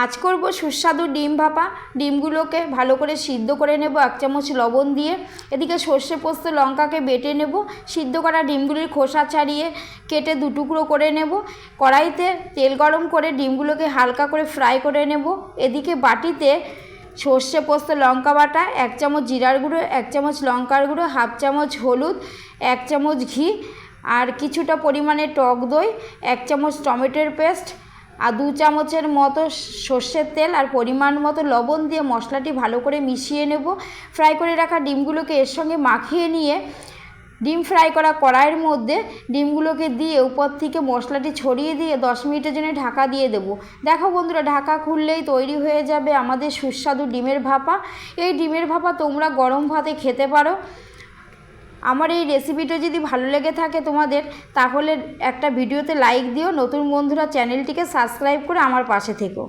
আজ করব সুস্বাদু ডিম ভাপা। ডিমগুলোকে ভালো করে সিদ্ধ করে নেব, এক চামচ লবণ দিয়ে। এদিকে সর্ষে পোস্ত লঙ্কাকে বেটে নেব। সিদ্ধ করা ডিমগুলির খোসা ছাড়িয়ে কেটে দু টুকরো করে নেব। কড়াইতে তেল গরম করে ডিমগুলোকে হালকা করে ফ্রাই করে নেব। এদিকে বাটিতে সর্ষে পোস্ত লঙ্কা বাটা, এক চামচ জিরার গুঁড়ো, এক চামচ লঙ্কার গুঁড়ো, হাফ চামচ হলুদ, এক চামচ ঘি, আর কিছুটা পরিমাণে টক দই, এক চামচ টমেটোর পেস্ট আর দু চামচের মতো সর্ষের তেল আর পরিমাণ মতো লবণ দিয়ে মশলাটি ভালো করে মিশিয়ে নেব। ফ্রাই করে রাখা ডিমগুলোকে এর সঙ্গে মাখিয়ে নিয়ে ডিম ফ্রাই করা কড়াইয়ের মধ্যে ডিমগুলোকে দিয়ে উপর থেকে মশলাটি ছড়িয়ে দিয়ে দশ মিনিটের জন্য ঢাকা দিয়ে দেব। দেখো বন্ধুরা, ঢাকা খুললেই তৈরি হয়ে যাবে আমাদের সুস্বাদু ডিমের ভাপা। এই ডিমের ভাপা তোমরা গরম ভাতে খেতে পারো। আমার এই রেসিপিটা যদি ভালো লেগে থাকে তোমাদের, তাহলে একটা ভিডিওতে লাইক দিও। নতুন বন্ধুরা চ্যানেলটিকে সাবস্ক্রাইব করে আমার পাশে থেকো।